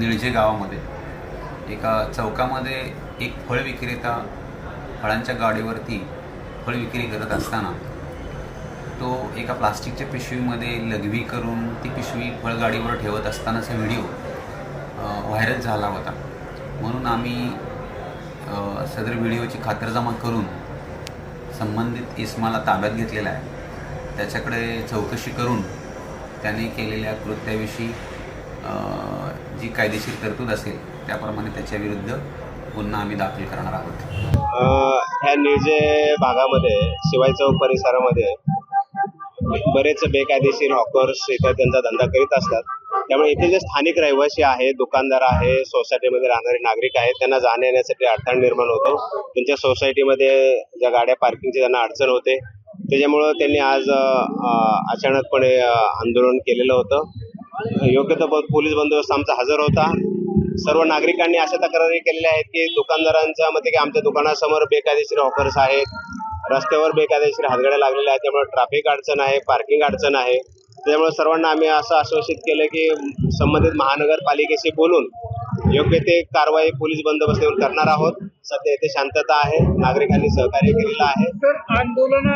निळजे गावामध्ये. एका चौकामध्ये एक फळ विक्रेता फळांच्या गाडीवरती फळ विक्री करत असताना तो एका प्लास्टिकच्या पिशवीमध्ये लघवी करून ती पिशवी फळगाडीवर ठेवत असतानाचा व्हिडिओ व्हायरल झाला होता. म्हणून आम्ही सदर व्हिडिओची खातरजमा करून संबंधित इस्माला ताब्यात घेतलेला आहे. त्याच्याकडे चौकशी करून त्याने केलेल्या कृत्याविषयी जी कायदेशीर तरतूद असेल त्याप्रमाणे त्याच्याविरुद्ध गुन्हा आम्ही दाखल करणार आहोत. ह्या निर्जे भागामध्ये शिवाय चौक परिसरामध्ये बरेच बेकायदेशीर हॉकर्स इथं त्यांचा धंदा करीत असतात. त्यामुळे इथे जे स्थानिक रहिवासी आहे दुकानदार आहे सोसायटीमध्ये राहणारे नागरिक आहेत त्यांना जाण्या येण्यासाठी अडथळा निर्माण होतो. त्यांच्या सोसायटीमध्ये ज्या गाड्या पार्किंगची त्यांना अडचण होते. त्याच्यामुळं त्यांनी आज अचानकपणे आंदोलन केलेलं होतं. योग्य तो पोलीस बंदोबस्त आमचा हजर होता. सर्व नागरिकांनी अशा तक्रारी केलेल्या आहेत की दुकानदारांच्या मते की आमच्या दुकानासमोर बेकायदेशीर ऑफर्स आहेत. रस्त्यावर बेकायदेशीर हातगाड्या लागलेल्या आहेत. त्यामुळे ट्रॅफिक अडचण आहे पार्किंग अडचण आहे. त्यामुळे सर्वांना आम्ही असं आश्वासित केलं की संबंधित महानगरपालिकेशी बोलून योग्य ते कारवाई पोलीस बंदोबस्त येऊन करणार आहोत. सध्या इथे शांतता आहे. नागरिकांनी सहकार्य केलेलं आहे. तर आंदोलन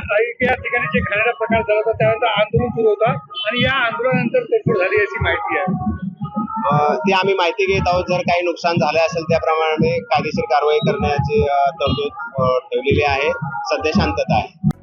या ठिकाणी जे घाणेरडा प्रकार झाला होता. त्यानंतर आंदोलन सुरू होता. आणि या आंदोलनानंतर तोडफोड झाली याची माहिती आहे. ती आम्ही माहिती घेत आहोत. जर काही नुकसान झालं असेल त्याप्रमाणे कायदेशीर कारवाई करण्याची तरतूद ठेवलेली आहे. सध्या शांतता आहे.